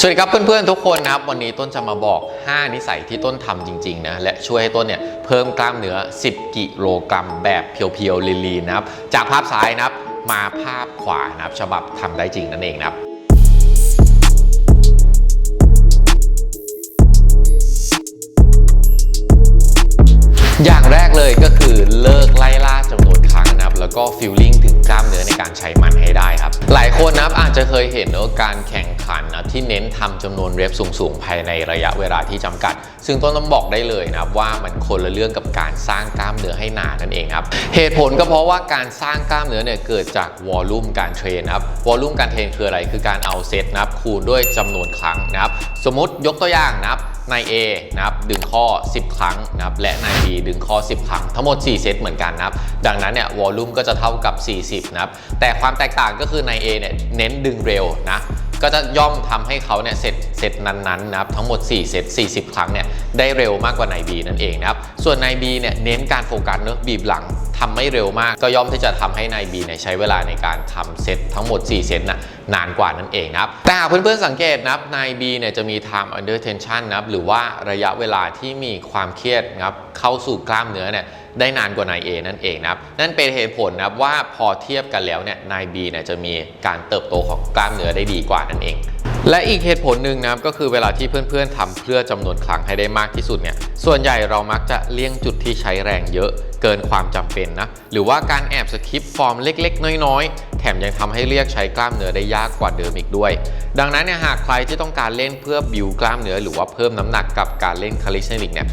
สวัสดีครับเพื่อนๆทุกคนนะครับ วันนี้ต้นจะมาบอก 5 นิสัยที่ต้นทำจริงๆนะและช่วยให้ต้นเนี่ยเพิ่มกล้ามเนื้อ 10 กิโลกรัมแบบเพียวๆลีนๆนะครับ จากภาพซ้ายนะครับมาภาพขวานะครับฉบับทำได้จริงนั่นเองนะครับอย่างแรกเลยก็คือเลิกไล่ล่าจำนวนครั้งนะครับแล้วก็ฟิลลิ่งถึงกล้ามเนื้อในการใช้มันให้ได้ครับ หลายคนนะครับอาจจะเคยเห็นว่าการแข่ง ที่เน้นทำจำนวนเรปสูงๆ ภายในระยะเวลาที่จำกัด ซึ่งต้นต้องบอกได้เลยนะครับว่ามันคนละเรื่องกับการสร้างกล้ามเนื้อให้หนานั่นเองครับเหตุผลก็เพราะว่าการสร้างกล้ามเนื้อเนี่ยเกิดจากวอลลุ่มการเทรนครับวอลลุ่มการเทรนคืออะไรคือการเอาเซตนับคูณด้วยจำนวนครั้งนะครับสมมติยกตัวอย่างนะครับนาย A นะครับดึงข้อ 10 ครั้งนะครับและนาย B ดึงข้อ 10 ครั้ง ทั้งหมด 4 เซตเหมือนกันนะครับดังนั้นเนี่ยวอลลุ่มก็จะเท่ากับ 40 นะครับแต่ความแตกต่างก็คือนาย A เนี่ยเน้นดึงเร็วนะ ก็จะย่อมทำให้เขาเนี่ยเสร็จเสร็จนั้นๆนะครับทั้งหมด 4เซต40 ครั้งเนี่ยได้เร็วมากกว่านาย B นั่นเองนะครับส่วนนาย B เนี่ยเน้นการโฟกัสเนอะบีบหลัง ทำไม่เร็วมาก ก็ย่อมที่จะทำให้นาย B เนี่ยใช้เวลาในการทำเซตทั้งหมด 4 เซตน่ะนานกว่านั่นเองนะครับ แต่หากเพื่อนๆสังเกตนะครับนาย B เนี่ยจะมี time under tension นะครับหรือว่าระยะเวลาที่มีความเครียดนะครับเข้าสู่กล้ามเนื้อเนี่ยได้นานกว่านาย A นั่นเองนะครับ นั่นเป็นเหตุผลนะครับว่าพอเทียบกันแล้วเนี่ยนาย B เนี่ยจะมีการเติบโตของกล้ามเนื้อได้ดีกว่านั่นเอง และอีกเหตุผลหนึ่งนะครับก็คือเวลาที่เพื่อนๆทำเพื่อจำนวนครั้งให้ได้มากที่สุดเนี่ยส่วนใหญ่เรามักจะเลี่ยงจุดที่ใช้แรงเยอะเกินความจำเป็นนะหรือว่าการแอบสคิปฟอร์มเล็ก ๆ น้อยๆ แถมยังทำให้เรียกใช้กล้ามเนื้อได้ยากกว่าเดิมอีกด้วย ดังนั้นเนี่ยหากใครที่ต้องการเล่นเพื่อบิวกล้ามเนื้อหรือว่าเพิ่มน้ำหนักกับการเล่นคาลิสเทนิกเนี่ย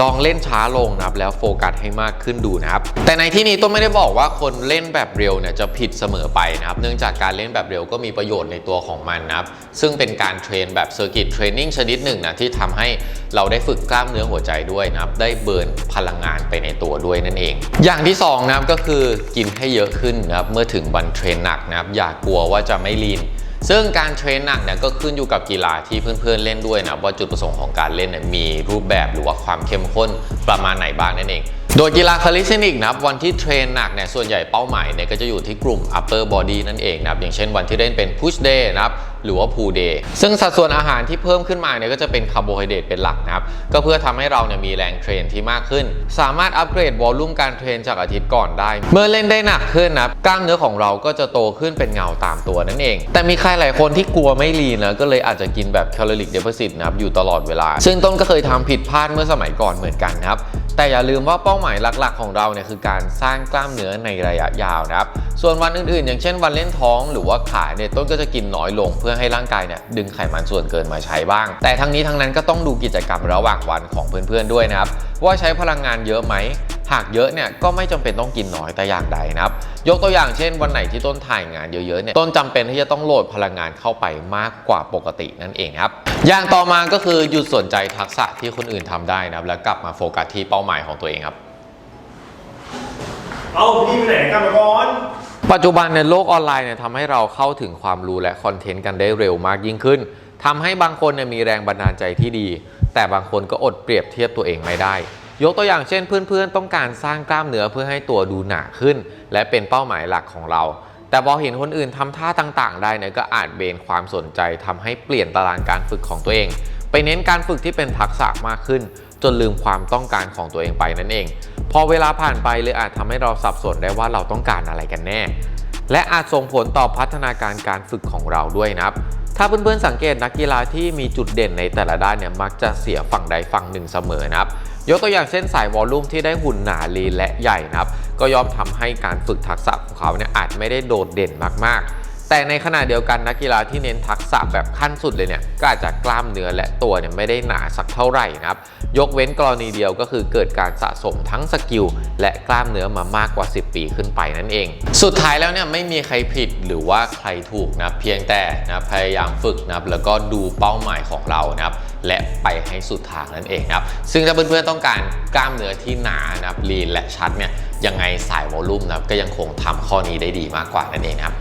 ลองเล่นช้าลงนะครับแล้วโฟกัสให้มากขึ้นดูนะครับ แต่ในที่นี้ต้องไม่ได้บอกว่าคนเล่นแบบเร็วเนี่ยจะผิดเสมอไปนะครับ เนื่องจากการเล่นแบบเร็วก็มีประโยชน์ในตัวของมันนะครับ ซึ่งเป็นการเทรนแบบเซอร์กิตเทรนนิ่งชนิดหนึ่งนะที่ทำให้เราได้ฝึกกล้ามเนื้อหัวใจด้วยนะครับ ได้เบิร์นพลังงานไปในตัวด้วยนั่นเอง อย่างที่สองนะครับก็คือกินให้เยอะขึ้นนะครับเมื่อถึงวันเทรนหนักนะครับอย่ากลัวว่าจะไม่ลีน ซึ่งการเทรนหนักเนี่ยก็ขึ้นอยู่กับกีฬาที่เพื่อนๆเล่นด้วยนะว่าจุดประสงค์ของการเล่นเนี่ยมีรูปแบบหรือว่าความเข้มข้นประมาณไหนบ้างนั่นเอง โดยกีฬาคาลิสเทนิกนะครับวันที่เทรนหนักเนี่ยส่วนใหญ่เป้าหมายเนี่ยก็จะอยู่ที่กลุ่ม upper body นั่นเองนะครับอย่างเช่นวันที่เล่นเป็น push day นะครับหรือว่า pull day ซึ่งสัดส่วนอาหารที่เพิ่มขึ้นมาเนี่ยก็จะเป็นคาร์โบไฮเดรตเป็นหลักนะครับก็เพื่อทำให้เราเนี่ยมีแรงเทรนที่มากขึ้น สามารถอัปเกรดวอลลุ่มการเทรนจากอาทิตย์ก่อนได้ เมื่อเล่นได้หนักขึ้นนะครับกล้ามเนื้อของเราก็จะโตขึ้นเป็นเงาตามตัวนั่นเอง แต่มีใครหลายคนที่กลัวไม่ลีนนะก็เลยอาจจะกินแบบแคลอริกเดฟ i ซิตนะครับอยู่ตลอดเวลา ซึ่งต้นก็เคยทำผิดพลาดเมื่อสมัยก่อนเหมือนกันนะครับ แต่อย่าลืมว่าเป้าหมายหลักๆ ของเราเนี่ยคือการสร้างกล้ามเนื้อในระยะยาวนะครับ ส่วนวันอื่นๆ อย่างเช่นวันเล่นท้องหรือว่าขาเนี่ยต้นก็จะกินน้อยลง เพื่อให้ร่างกายเนี่ยดึงไขมันส่วนเกินมาใช้บ้าง แต่ทั้งนี้ทั้งนั้นก็ต้องดูกิจกรรมระหว่างวันของเพื่อนๆด้วยนะครับว่าใช้พลังงานเยอะไหมหากเยอะเนี่ยก็ไม่จำเป็นต้องกินน้อยแต่อย่างใดนะครับ ยกตัวอย่างเช่น วันไหนที่ต้นถ่ายงานเยอะๆเนี่ยต้นจำเป็นที่จะต้องโหลดพลังงานเข้าไปมากกว่าปกตินั่นเองครับ อย่างต่อมาก็คือหยุดสนใจทักษะที่คนอื่นทำได้นะครับ แล้วกลับมาโฟกัสที่เป้าหมายของตัวเองครับ เอาพี่ไปไหนกลับมาก่อนปัจจุบันในยโลกออนไลน์เนี่ยทำให้เราเข้าถึงความรู้และคอนเทนต์กันได้เร็วมากยิ่งขึ้นทำให้บางคนเนี่ยมีแรงบันดาลใจที่ดี แต่บางคนก็อดเปรียบเทียบตัวเองไม่ได้ ยกตัวอย่างเช่นเพื่อนๆ ต้องการสร้างกล้ามเนื้อเพื่อให้ตัวดูหนาขึ้น และเป็นเป้าหมายหลักของเรา แต่พอเห็นคนอื่นทำท่าต่างๆ ได้เนี่ยก็อาจเบนความสนใจทำให้เปลี่ยนตารางการฝึกของตัวเอง ไปเน้นการฝึกที่เป็นทักษะมากขึ้น จนลืมความต้องการของตัวเองไปนั่นเอง พอเวลาผ่านไปเลยอาจทำให้เราสับสนได้ว่าเราต้องการอะไรกันแน่ และอาจส่งผลต่อพัฒนาการการฝึกของเราด้วยนะครับ ถ้าเพื่อนๆสังเกตนักกีฬาที่มีจุดเด่นในแต่ละด้านเนี่ยมักจะเสียฝั่งใดฝั่งหนึ่งเสมอนะครับยกตัวอย่างเช่นสายวอลลุ่มที่ได้หุ่นหนาลีและใหญ่นะครับ ก็ย่อมทำให้การฝึกทักษะของเขาเนี่ยอาจไม่ได้โดดเด่นมากๆ แต่ในขณะเดียวกันนักกีฬาที่เน้นทักษะแบบขั้นสุดเลยเนี่ยก็อาจจะกล้ามเนื้อและตัวเนี่ยไม่ได้หนาสักเท่าไหร่นะครับ ยกเว้นกรณีเดียวก็คือเกิดการสะสมทั้งสกิลและกล้ามเนื้อมามากกว่า 10 ปีขึ้นไปนั่นเอง สุดท้ายแล้วเนี่ยไม่มีใครผิดหรือว่าใครถูกนะเพียงแต่นะพยายามฝึกนะครับแล้วก็ดูเป้าหมายของเรานะครับและไปให้สุดทางนั่นเองนะครับซึ่งถ้าเพื่อนๆต้องการกล้ามเนื้อที่หนานะครับลีนและชัดเนี่ยยังไงสายวอลลุ่มนะครับก็ยังคงทำข้อนี้ได้ดีมากกว่านั่นเองครับ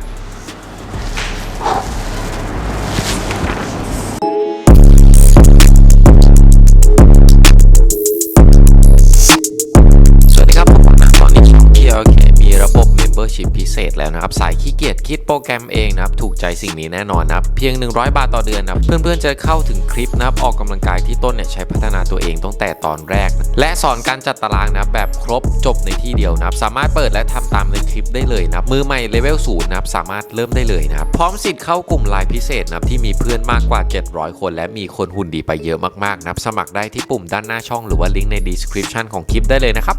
Membership พิเศษแล้วนะครับ สายขี้เกียจคิดโปรแกรมเองนะครับ ถูกใจสิ่งนี้แน่นอนนะครับ เพียง 100 บาทต่อเดือนนะครับ เพื่อนๆจะเข้าถึงคลิปนะครับ ออกกำลังกายที่ต้นเนี่ยใช้พัฒนาตัวเองตั้งแต่ตอนแรก และสอนการจัดตารางนะแบบครบจบในที่เดียวนะครับ สามารถเปิดและทำตามในคลิปได้เลยนะครับ มือใหม่เลเวลศูนย์นะครับ สามารถเริ่มได้เลยนะครับ พร้อมสิทธิ์เข้ากลุ่มไลน์พิเศษนะครับที่มีเพื่อนมากกว่า 700 คน และมีคนหุ่นดีไปเยอะมากๆนะครับ สมัครได้ที่ปุ่มด้านหน้าช่องหรือว่าลิงก์ใน description ของคลิปได้เลยนะครับ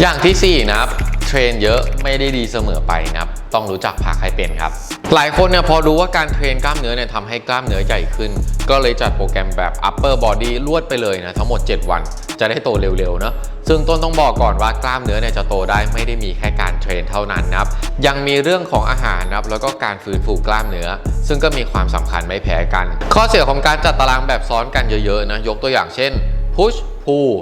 อย่างที่4นะครับ เทรนเยอะไม่ได้ดีเสมอไปนะครับ ต้องรู้จักพักให้เป็นครับ หลายคนเนี่ยพอรู้ว่าการเทรนกล้ามเนื้อเนี่ยทำให้กล้ามเนื้อใหญ่ขึ้น ก็เลยจัดโปรแกรมแบบ upper body ลวดไปเลยนะทั้งหมด 7 วัน จะได้โตเร็วๆเนอะซึ่งต้นต้องบอกก่อนว่ากล้ามเนื้อเนี่ยจะโตได้ไม่ได้มีแค่การเทรนเท่านั้นนะครับยังมีเรื่องของอาหารนะครับแล้วก็การฟื้นฟูกล้ามเนื้อ ซึ่งก็มีความสำคัญไม่แพ้กัน ข้อเสียของการจัดตารางแบบซ้อนกันเยอะๆนะยกตัวอย่างเช่น push pull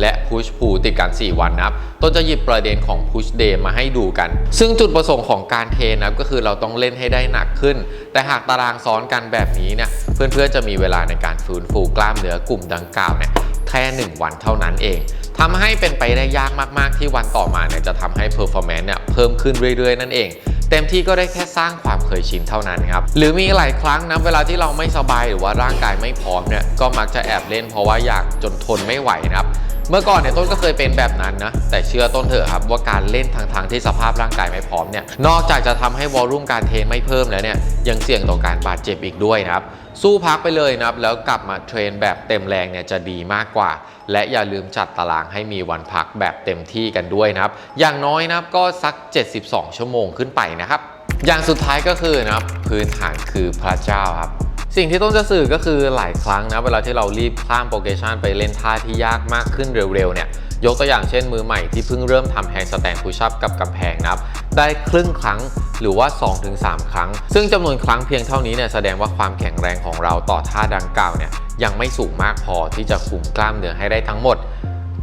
และ push pull ติดกัน 4 วันนะครับต้นจะหยิบประเด็นของ push day มาให้ดูกัน ซึ่งจุดประสงค์ของการเทนนะครับก็คือเราต้องเล่นให้ได้หนักขึ้น แต่หากตารางซ้อนกันแบบนี้เนี่ยเพื่อนๆจะมีเวลาในการฟื้นฟูกล้ามเนื้อกลุ่มดังกล่าวเนี่ยแค่ 1 วันเท่านั้นเองทำให้เป็นไปได้ยากมากๆที่วันต่อมาเนี่ยจะทำให้ performance เนี่ยเพิ่มขึ้นเรื่อยๆ นั่นเอง เต็มที่ก็ได้แค่สร้างความเคยชินเท่านั้นครับ หรือมีหลายครั้งนะเวลาที่เราไม่สบายหรือว่าร่างกายไม่พร้อมเนี่ยก็มักจะแอบเล่นเพราะว่าอยากจนทนไม่ไหวนะครับ เมื่อก่อนเนี่ยต้นก็เคยเป็นแบบนั้นนะ แต่เชื่อต้นเถอะครับว่าการเล่นทางทางๆที่สภาพร่างกายไม่พร้อมเนี่ยนอกจากจะทำให้วอลลุ่มการเทรนไม่เพิ่มแล้วเนี่ยยังเสี่ยงต่อการบาดเจ็บอีกด้วยนะครับสู้พักไปเลยนะครับแล้วกลับมาเทรนแบบเต็มแรงเนี่ยจะดีมากกว่า และอย่าลืมจัดตารางให้มีวันพักแบบเต็มที่กันด้วยนะครับ อย่างน้อยนะครับก็สัก 72 ชั่วโมงขึ้นไปนะครับ อย่างสุดท้ายก็คือนะครับพื้นฐานคือพระเจ้าครับ สิ่งที่ต้นจะสื่อก็คือหลายครั้งนะเวลาที่เรารีบข้ามโปรเกชันไปเล่นท่าที่ยากมากขึ้นเร็วๆเนี่ยยกตัวอย่างเช่นมือใหม่ที่เพิ่งเริ่มทำแฮนด์สแตนด์พุชอัพกับกำแพงนะครับได้ครึ่งครั้งหรือว่า 2-3 ครั้ง ซึ่งจำนวนครั้งเพียงเท่านี้เนี่ยแสดงว่าความแข็งแรงของเราต่อท่าดังกล่าวเนี่ยยังไม่สูงมากพอที่จะคุมกล้ามเนื้อให้ได้ทั้งหมด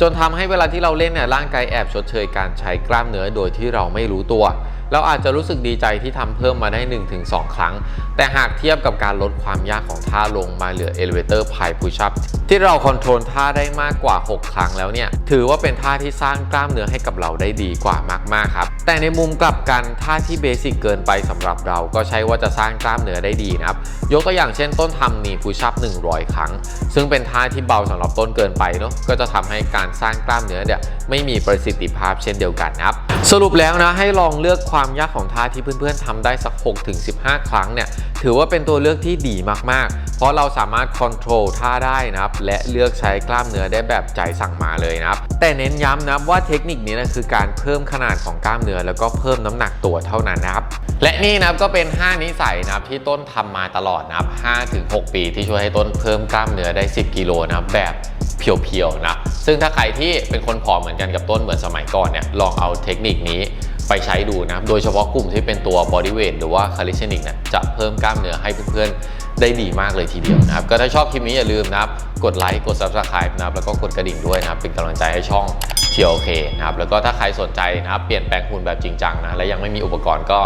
จนทำให้เวลาที่เราเล่นเนี่ยร่างกายแอบชดเชยการใช้กล้ามเนื้อโดยที่เราไม่รู้ตัว เราอาจจะรู้สึกดีใจที่ทำเพิ่มมาได้ 1-2 ครั้ง แต่หากเทียบกับการลดความยากของท่าลงมาเหลือ elevator pie push up ที่เราคอนโทรลท่าได้มากกว่า 6 ครั้งแล้วเนี่ย ถือว่าเป็นท่าที่สร้างกล้ามเนื้อให้กับเราได้ดีกว่ามาก ๆ ครับ แต่ในมุมกลับกันท่าที่เบสิกเกินไปสำหรับเราก็ใช่ว่าจะสร้างกล้ามเนื้อได้ดีนะครับ ยกตัวอย่างเช่นต้นทำนีพุช up 100 ครั้ง ซึ่งเป็นท่าที่เบาสำหรับต้นเกินไปเนาะก็จะทำให้การสร้างกล้ามเนื้อเนี่ยไม่มีประสิทธิภาพเช่นเดียวกันนะครับสรุปแล้วนะให้ลองเลือกความความยากของท่าที่เพื่อนๆทำได้สัก 6-15 ครั้งเนี่ยถือว่าเป็นตัวเลือกที่ดีมากๆ เพราะเราสามารถคอนโทรลท่าได้นะครับและเลือกใช้กล้ามเนื้อได้แบบใจสั่งมาเลยนะครับแต่เน้นย้ำนะครับว่าเทคนิคนี้นะคือการเพิ่มขนาดของกล้ามเนื้อแล้วก็เพิ่มน้ำหนักตัวเท่านั้นนะครับและนี่นะครับก็เป็น 5 นิสัยนะครับที่ต้นทำมาตลอดนะครับ5-6 ปีที่ช่วยให้ต้นเพิ่มกล้ามเนื้อได้ 10 กิโลนะครับแบบเพียวๆนะซึ่งถ้าใครที่เป็นคนผอมเหมือนกันกับต้นเหมือนสมัยก่อนเนี่ยลองเอาเทคนิคนี้ ไปใช้ดูนะครับ โดยเฉพาะกลุ่มที่เป็นตัว body weight หรือว่า calisthenics เนี่ยจะเพิ่มกล้ามเนื้อให้เพื่อนๆ ได้ดีมากเลยทีเดียวนะครับ ก็ถ้าชอบคลิปนี้อย่าลืมนะครับ กดไลค์กด subscribe นะครับ แล้วก็กดกระดิ่งด้วยนะครับ เป็นกำลังใจให้ช่อง TLK นะครับ แล้วก็ถ้าใครสนใจนะครับ เปลี่ยนแปลงหุ่นแบบจริงจังนะ และยังไม่มีอุปกรณ์ก็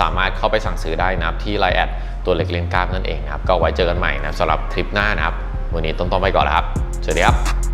สามารถเข้าไปสั่งซื้อได้นะครับที่ Line แอดตัวเล็กเล่นกล้ามนั่นเองนะครับ ก็ไว้เจอกันใหม่นะสำหรับคลิปหน้านะครับ วันนี้ต้นต้องไปก่อนแล้วครับ สวัสดีครับ